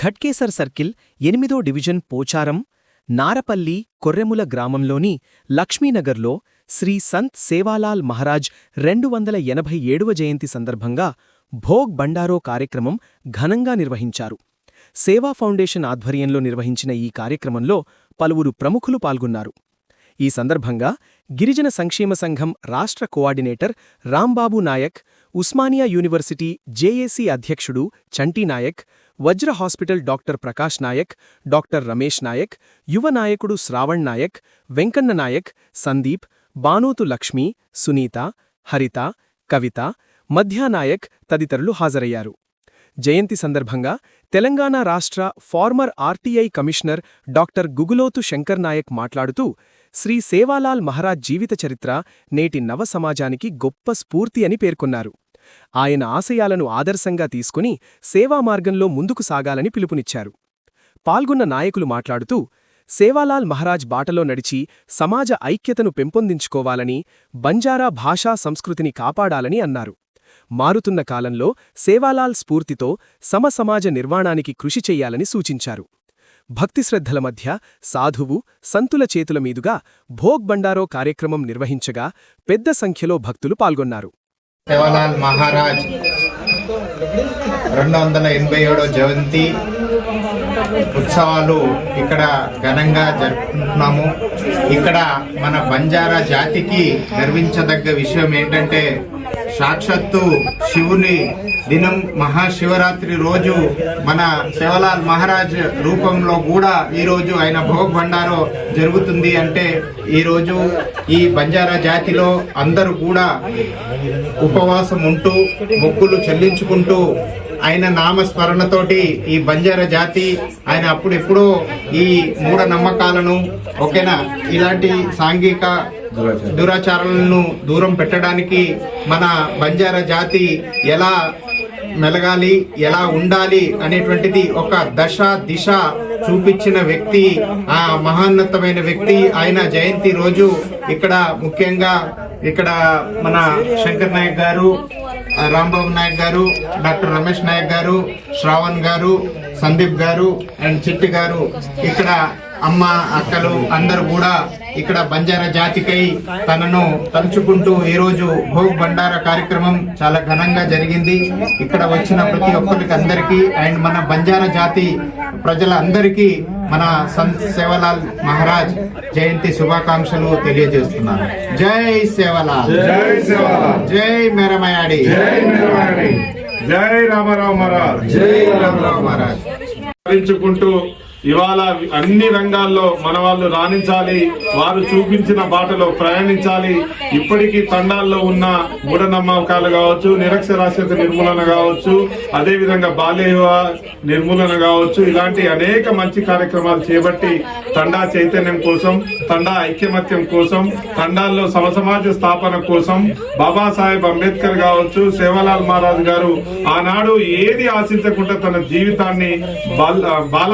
Ghatkesar circle ఎనిమిదో division Pocharam Narapalli Korremula గ్రామంలోని లక్ష్మీనగర్లో శ్రీ సంత్ సేవాలాల్ మహారాజ్ రెండు వందల ఎనభై ఏడవ జయంతి సందర్భంగా భోగ్ బండారో కార్యక్రమం ఘనంగా నిర్వహించారు. సేవా ఫౌండేషన్ ఆధ్వర్యంలో నిర్వహించిన ఈ కార్యక్రమంలో పలువురు ప్రముఖులు పాల్గొన్నారు. ఈ సందర్భంగా గిరిజన సంక్షేమ సంఘం రాష్ట్ర coordinator Rambabu Nayak Osmania university JAC అధ్యక్షుడు Chanti Nayak Vajra hospital doctor Prakash Nayak doctor Ramesh Nayak యువ నాయకుడు శ్రావణ్ నాయక్ వెంకన్న నాయక్ సందీప్ బానోతు లక్ష్మి సునీత హరిత కవిత మధ్యానాయక్ తదితరులు హాజరయ్యారు. జయంతి సందర్భంగా తెలంగాణ రాష్ట్ర former RTI commissioner doctor Guguloth Shankar Nayak మాట్లాడుతూ శ్రీ సేవాలాల్ మహారాజ్ జీవిత చరిత్ర నేటి నవ సమాజానికి గొప్ప స్ఫూర్తి అని పేర్కొన్నారు. ఆయన ఆశయాలను ఆదర్శంగా తీసుకుని సేవా మార్గంలో ముందుకు సాగాలని పిలుపునిచ్చారు. పాల్గొన్న నాయకులు మాట్లాడుతూ సేవాలాల్ మహారాజ్ బాటలో నడిచి సమాజ ఐక్యతను పెంపొందించుకోవాలని బంజారా భాషా సంస్కృతిని కాపాడాలని అన్నారు. మారుతున్న కాలంలో సేవాలాల్ స్ఫూర్తితో సమసమాజ నిర్మాణానికి కృషి చెయ్యాలని సూచించారు. భక్తిశ్రద్ధల మధ్య సాధువు సంతుల చేతుల మీదుగా భోగ్ బండారో కార్యక్రమం నిర్వహించగా పెద్ద సంఖ్యలో భక్తులు పాల్గొన్నారు. సేవలాల్ మహారాజ్ రెండు వందల ఎనభై ఏడో జయంతి ఉత్సవాలు ఇక్కడ ఘనంగా జరుపుకుంటున్నాము. ఇక్కడ మన బంజారా జాతికి గర్వించదగ్గ విషయం ఏంటంటే సాక్షాత్తు శివుని దినం మహాశివరాత్రి రోజు మన శివలాల్ మహారాజ్ రూపంలో కూడా ఈరోజు ఆయన భోగ్ భండారో జరుగుతుంది అంటే ఈరోజు ఈ బంజారా జాతిలో అందరూ కూడా ఉపవాసం ఉంటూ మొక్కులు చెల్లించుకుంటూ ఆయన నామస్మరణతోటి ఈ బంజారా జాతి ఆయన అప్పుడెప్పుడో ఈ మూఢ నమ్మకాలను ఓకేనా? ఇలాంటి సాంఘిక దురాచారాలను దూరం పెట్టడానికి మన బంజారా జాతి ఎలా మెలగాలి ఎలా ఉండాలి అనేటువంటిది ఒక దశ దిశ చూపించిన వ్యక్తి ఆ మహాన్నతమైన వ్యక్తి ఆయన జయంతి రోజు ఇక్కడ ముఖ్యంగా ఇక్కడ మన శంకర్ నాయక్ గారు రాంబాబు నాయక్ గారు డాక్టర్ రమేష్ నాయక్ గారు శ్రావణ్ గారు సందీప్ గారు అండ్ చిట్టి గారు ఇక్కడ అమ్మ అక్కలు అందరూ కూడా ఇక్కడ బంజారా జాతికై తనను తలుచుకుంటూ ఈ రోజు భోగ్ బండారా కార్యక్రమం చాలా ఘనంగా జరిగింది. ఇక్కడ వచ్చిన ప్రతి ఒక్కరికి అందరికీ అండ్ మన బంజారా జాతి ప్రజలందరికీ మన సంత్ సేవలాల్ మహారాజ్ జయంతి శుభాకాంక్షలు తెలియజేస్తున్నాను. జై సేవలాల్. జై మేరమయాడి. జై రామారావు మహారాజ్. జై రామరావు మహారాజ్. ఇవాళ అన్ని రంగాల్లో మన వాళ్ళు రాణించాలి వారు చూపించిన బాటలో ప్రయాణించాలి. ఇప్పటికీ తండాల్లో ఉన్న మూఢనమ్మకాలు కావచ్చు నిరక్షరాస్యత నిర్మూలన కావచ్చు అదేవిధంగా బాల్య నిర్మూలన కావచ్చు ఇలాంటి అనేక మంచి కార్యక్రమాలు చేపట్టి తండా చైతన్యం కోసం తండా ఐక్యమత్యం కోసం తండాల్లో సమసమాజ స్థాపన కోసం బాబాసాహెబ్ అంబేద్కర్ కావచ్చు సేవలాల్ మహారాజ్ గారు ఆనాడు ఏది ఆశించకుండా తన జీవితాన్ని బాల బాల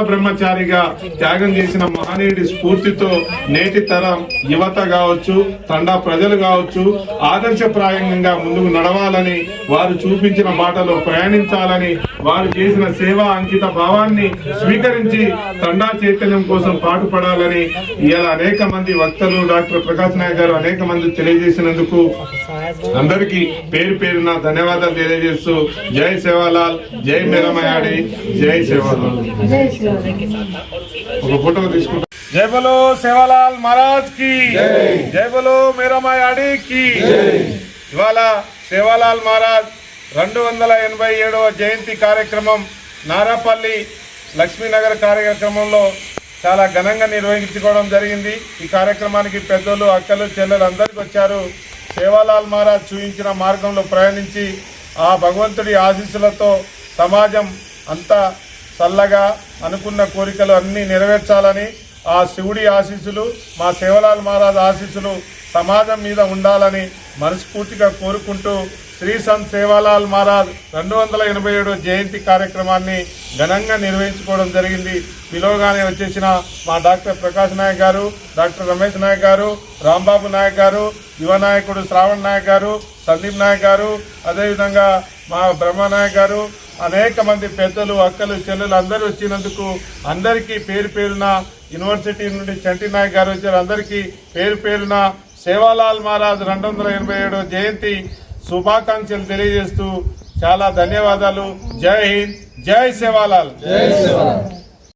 బ్రహ్మచారిగా త్యాగం చేసిన మహనీయుడి స్ఫూర్తితో నేటి తరం యువత కావచ్చు తండా ప్రజలు కావచ్చు ఆదర్శప్రాయంగా ముందుకు నడవాలని వారు చూపించిన బాటలో ప్రయాణించాలని వారు చేసిన సేవా అంకిత భావాన్ని స్వీకరించి తండా చైతన్యం కోసం పాటుపడాలని ఇలా అనేక మంది వక్తలు డాక్టర్ ప్రకాశ్ నాయక్ గారు అనేక మంది తెలియజేసినందుకు అందరికీ పేరు పేరున ధన్యవాదాలు తెలియజేస్తూ జై సేవాలాల్ జై మేరమయాడి జై సేవాలాల్ ఒక ఫోటో తీసుకుంటా. జై బలో సేవాలాల్ మహారాజ్కి. జై. బలో మేరమయాడి కి. ఇవాళ సేవాలాల్ మహారాజ్ రెండు వందల ఎనభై ఏడవ జయంతి కార్యక్రమం నారాపల్లి లక్ష్మీనగర్ కార్యక్రమంలో చాలా ఘనంగా నిర్వహించుకోవడం జరిగింది. ఈ కార్యక్రమానికి పెద్దలు అక్కలు చెల్లెలు అందరికీ వచ్చారు. సేవాలాల్ మహారాజ్ చూపించిన మార్గంలో ప్రయాణించి ఆ భగవంతుడి ఆశీస్సులతో సమాజం అంతా చల్లగా అనుకున్న కోరికలు అన్నీ నెరవేర్చాలని ఆ శివుడి ఆశీస్సులు మా సేవలాల్ మహారాజ్ ఆశీస్సులు సమాజం మీద ఉండాలని మనస్ఫూర్తిగా కోరుకుంటూ శ్రీ సంత్ సేవాలాల్ మహారాజ్ రెండు వందల ఎనభై ఏడు జయంతి కార్యక్రమాన్ని ఘనంగా నిర్వహించుకోవడం జరిగింది. పిలువగానే వచ్చేసిన మా డాక్టర్ ప్రకాష్ నాయక్ గారు డాక్టర్ రమేష్ నాయక్ గారు రాంబాబు నాయక్ గారు యువ నాయకుడు శ్రావణ్ నాయక్ గారు సందీప్ నాయక్ గారు అదేవిధంగా మా బ్రహ్మనాయక్ గారు అనేక మంది పెద్దలు అక్కలు చెల్లెలు అందరూ వచ్చినందుకు అందరికీ పేరు పేరున యూనివర్సిటీ నుండి చంటి నాయక్ గారు వచ్చారు. అందరికీ పేరు పేరున సేవాలాల్ మహారాజ్ రెండు వందల ఎనభై ఏడో జయంతి శుభాకాంక్షలు తెలియజేస్తూ చాలా ధన్యవాదాలు. జై హింద్ జై సేవాలాల్.